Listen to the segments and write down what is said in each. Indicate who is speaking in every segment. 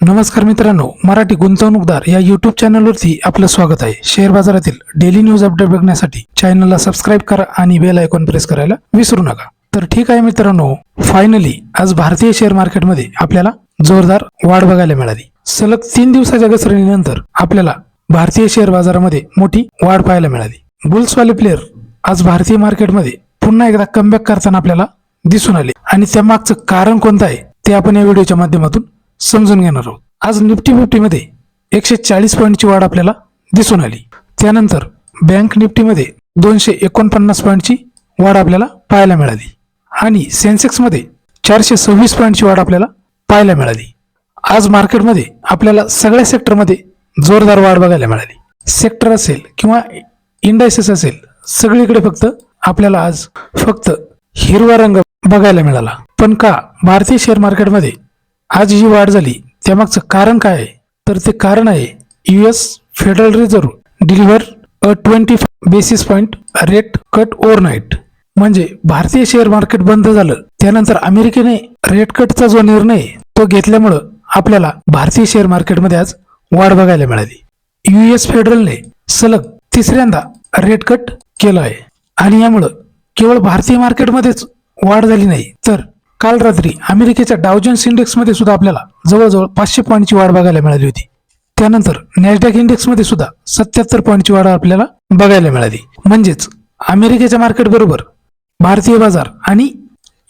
Speaker 1: नमस्कार मित्रांनो मराठी गुंतवणूकदार या युट्यूब चॅनलवरती आपलं स्वागत आहे. शेअर बाजारातील डेली न्यूज अपडेट बघण्यासाठी चॅनलला सबस्क्राईब करा आणि बेल आयकॉन प्रेस करायला विसरू नका. तर ठीक आहे मित्रांनो फायनली आज भारतीय शेअर मार्केटमध्ये आपल्याला जोरदार वाढ बघायला मिळाली. सलग तीन दिवसाच्या घसरणीनंतर आपल्याला भारतीय शेअर बाजारामध्ये मोठी वाढ पाहायला मिळाली. बुल्सवाले प्लेअर आज भारतीय मार्केटमध्ये पुन्हा एकदा कमबॅक करताना आपल्याला दिसून आले. आणि त्या मागचं कारण कोणतं आहे ते आपण या व्हिडिओच्या माध्यमातून समजून घेणार आहोत. आज निफ्टी फिफ्टीमध्ये एकशे चाळीस पॉईंटची वाढ आपल्याला दिसून आली. त्यानंतर बँक निफ्टीमध्ये दोनशे एकोणपन्नास पॉईंटची वाढ आपल्याला पाहायला मिळाली. आणि सेन्सेक्समध्ये चारशे सव्वीस पॉईंटची वाढ आपल्याला पाहायला मिळाली. आज मार्केटमध्ये आपल्याला सगळ्या सेक्टरमध्ये जोरदार वाढ बघायला मिळाली. सेक्टर असेल किंवा इंडायसेस असेल सगळीकडे फक्त आपल्याला आज फक्त हिरवा रंग बघायला मिळाला. पण का भारतीय शेअर मार्केटमध्ये आज जी वाढ झाली त्यामागचं कारण काय आहे? तर ते कारण आहे US federal reserve deliver a twenty basis point rate cut overnight म्हणजे भारतीय शेअर मार्केट बंद झालं त्यानंतर अमेरिकेने रेट कटचा जो निर्णय तो घेतल्यामुळं आपल्याला भारतीय शेअर मार्केटमध्ये आज वाढ बघायला मिळाली. यूएस फेडरलने सलग तिसऱ्यांदा रेट कट केलं आहे. आणि यामुळं केवळ भारतीय मार्केटमध्येच वाढ झाली नाही तर काल रात्री अमेरिकेच्या डावजन्स इंडेक्समध्ये सुद्धा आपल्याला जवळजवळ पाचशे पॉईंटची वाढ बघायला मिळाली होती. त्यानंतर नॅसडॅक इंडेक्समध्ये सुद्धा सत्याहत्तर पॉईंटची वाढ आपल्याला बघायला मिळाली. म्हणजेच अमेरिकेच्या मार्केट बरोबर भारतीय बाजार आणि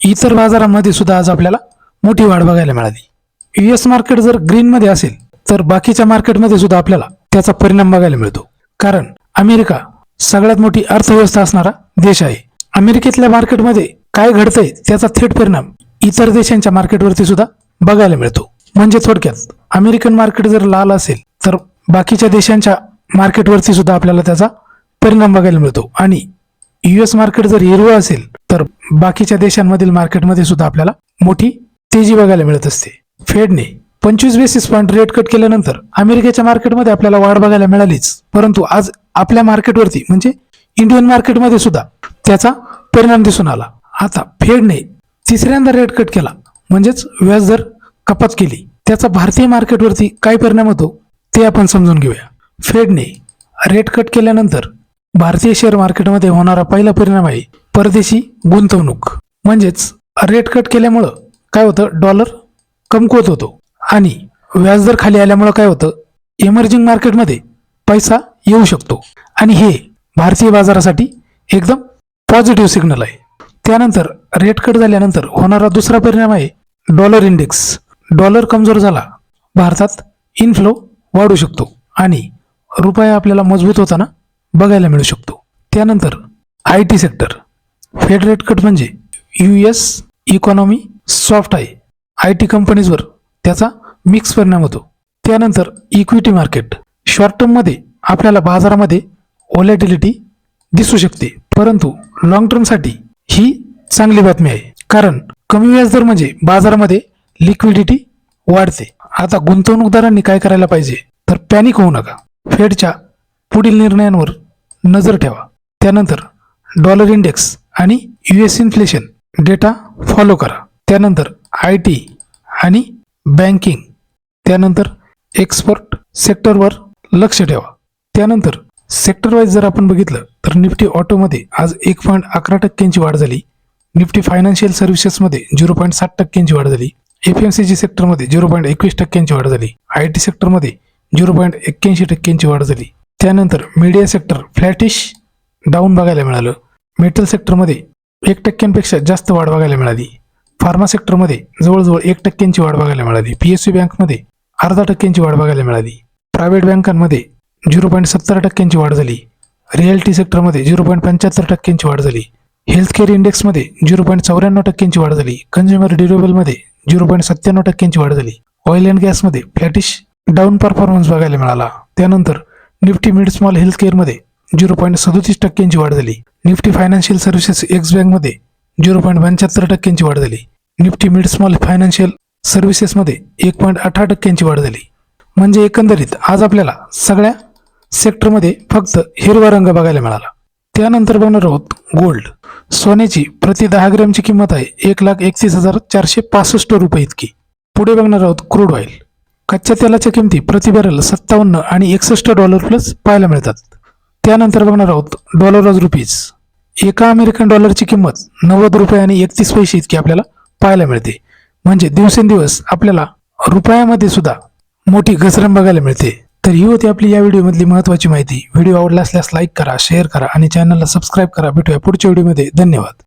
Speaker 1: इतर बाजारांमध्ये सुद्धा आज आपल्याला मोठी वाढ बघायला मिळाली. युएस मार्केट जर ग्रीनमध्ये असेल तर बाकीच्या मार्केटमध्ये सुद्धा आपल्याला त्याचा परिणाम बघायला मिळतो. कारण अमेरिका सगळ्यात मोठी अर्थव्यवस्था असणारा देश आहे. अमेरिकेतल्या मार्केटमध्ये काय घडतंय त्याचा थेट परिणाम इतर देशांच्या मार्केटवरती सुद्धा बघायला मिळतो. म्हणजे थोडक्यात अमेरिकन मार्केट जर लाल असेल तर बाकीच्या देशांच्या मार्केटवरती सुद्धा आपल्याला त्याचा परिणाम बघायला मिळतो. आणि युएस मार्केट जर हिरवं असेल तर बाकीच्या देशांमधील मार्केटमध्ये सुद्धा आपल्याला मोठी तेजी बघायला मिळत असते. फेडने पंचवीस बेसिस पॉईंट रेट कट केल्यानंतर अमेरिकेच्या मार्केटमध्ये आपल्याला वाढ बघायला मिळालीच. परंतु आज आपल्या मार्केटवरती म्हणजे इंडियन मार्केटमध्ये सुद्धा त्याचा परिणाम दिसून आला. आता फेडने तिसऱ्यांदा रेट कट केला. म्हणजेच व्याजदर कपात केली. त्याचा भारतीय मार्केटवरती काय परिणाम होतो ते आपण समजून घेऊया. फेडने रेट कट केल्यानंतर भारतीय शेअर मार्केटमध्ये होणारा पहिला परिणाम आहे परदेशी गुंतवणूक. म्हणजेच रेट कट केल्यामुळं काय होतं डॉलर कमकुवत होतो. आणि व्याजदर खाली आल्यामुळं काय होतं इमर्जिंग मार्केटमध्ये पैसा येऊ शकतो. आणि हे भारतीय बाजारासाठी एकदम पॉझिटिव्ह सिग्नल आहे. त्यानंतर रेट कट झाल्यानंतर होणारा दुसरा परिणाम आहे डॉलर इंडेक्स डॉलर कमजोर झाला. भारतात इनफ्लो वाढू शकतो आणि रुपया आपल्याला मजबूत होताना बघायला मिळू शकतो. त्यानंतर I T sector fed rate cut म्हणजे यू एस इकॉनॉमी सॉफ्ट आहे. आय टी कंपनीजवर त्याचा मिक्स परिणाम होतो. त्यानंतर इक्विटी मार्केट शॉर्ट टर्ममध्ये आपल्याला बाजारामध्ये ओलॅटिलिटी दिसू शकते. परंतु लॉंग टर्मसाठी ही चांगली बातमी आहे. कारण कमी व्याजदर म्हणजे बाजारामध्ये लिक्विडिटी वाढते. आता गुंतवणूकदारांनी काय करायला पाहिजे? तर पॅनिक होऊ नका. फेडच्या पुढील निर्णयांवर नजर ठेवा. त्यानंतर डॉलर इंडेक्स आणि U S inflation data follow करा. त्यानंतर आय टी आणि बँकिंग त्यानंतर एक्सपोर्ट सेक्टरवर लक्ष ठेवा. त्यानंतर सेक्टर वाईज जर आपण बघितलं तर निफ्टी ऑटोमध्ये आज एक पॉईंट अकरा टक्क्यांची वाढ झाली. निफ्टी फायनान्शियल सर्व्हिसेसमध्ये झिरो पॉईंट सात टक्क्यांची वाढ झाली. एफ एम सी जी सेक्टरमध्ये झिरो पॉईंट एकवीस टक्क्यांची वाढ झाली. आय टी सेक्टरमध्ये झिरो पॉईंट एक्क्याऐंशी टक्क्यांची वाढ झाली. त्यानंतर मीडिया सेक्टर फ्लॅटिश डाऊन बघायला मिळालं. मेटल सेक्टरमध्ये एक टक्क्यांपेक्षा जास्त वाढ बघायला मिळाली. फार्मा सेक्टरमध्ये जवळजवळ एक टक्क्यांची वाढ बघायला मिळाली. पी एस सी बँकमध्ये अर्धा टक्क्यांची वाढ बघायला मिळाली. प्रायव्हेट बँकांमध्ये झिरो पॉईंट सत्तर टक्क्यांची वाढ झाली. रिअल्टी सेक्टरमध्ये झिरो पॉईंट पंच्याहत्तर टक्क्यांची वाढ झाली. हेल्थ केअर इंडेक्समध्ये झिरो पॉईंट चौऱ्याण्णव टक्क्यांची वाढ झाली. कन्झ्युमर ड्युरेबलमध्ये झिरो पॉईंट सत्त्याण्णव टक्क्यांची वाढ झाली. ऑइल अँड गॅसमध्ये फ्लॅटिश डाऊन परफॉर्मन्स बघायला मिळाला. त्यानंतर निफ्टी मिड स्मॉल हेल्थ केअरमध्ये झिरो पॉईंट सदोतीस टक्क्यांची वाढ झाली. निफ्टी फायनान्शियल सर्व्हिसेस एक्स बँकमध्ये झिरो पॉईंट पंच्याहत्तर टक्क्यांची वाढ झाली. निफ्टी मिड स्मॉल फायनान्शियल सर्व्हिसेसमध्ये एक पॉईंट अठरा टक्क्यांची वाढ झाली. म्हणजे एकंदरीत आज आपल्याला सगळ्या सेक्टरमध्ये फक्त हिरवा रंग बघायला मिळाला. त्यानंतर बघणार आहोत गोल्ड. सोन्याची प्रति दहा ग्रॅमची किंमत आहे एक लाख एकतीस हजार चारशे पासष्ट रुपये इतकी. पुढे बघणार आहोत क्रूड ऑइल. कच्च्या तेलाच्या किमती प्रति बॅरल सत्तावन्न आणि एकसष्ट डॉलर प्लस पाहायला मिळतात. त्यानंतर बघणार आहोत डॉलर आज रुपीज एका अमेरिकन डॉलरची किंमत नव्वद रुपये आणि एकतीस पैसे इतकी आपल्याला पाहायला मिळते. म्हणजे दिवसेंदिवस आपल्याला रुपयामध्ये सुद्धा मोठी घसरण बघायला मिळते. तर ही होती आपली या व्हिडिओमधली महत्त्वाची माहिती. व्हिडिओ आवडला असल्यास लाईक करा शेअर करा आणि चॅनलला सबस्क्राईब करा. भेटूया पुढच्या व्हिडिओमध्ये. धन्यवाद.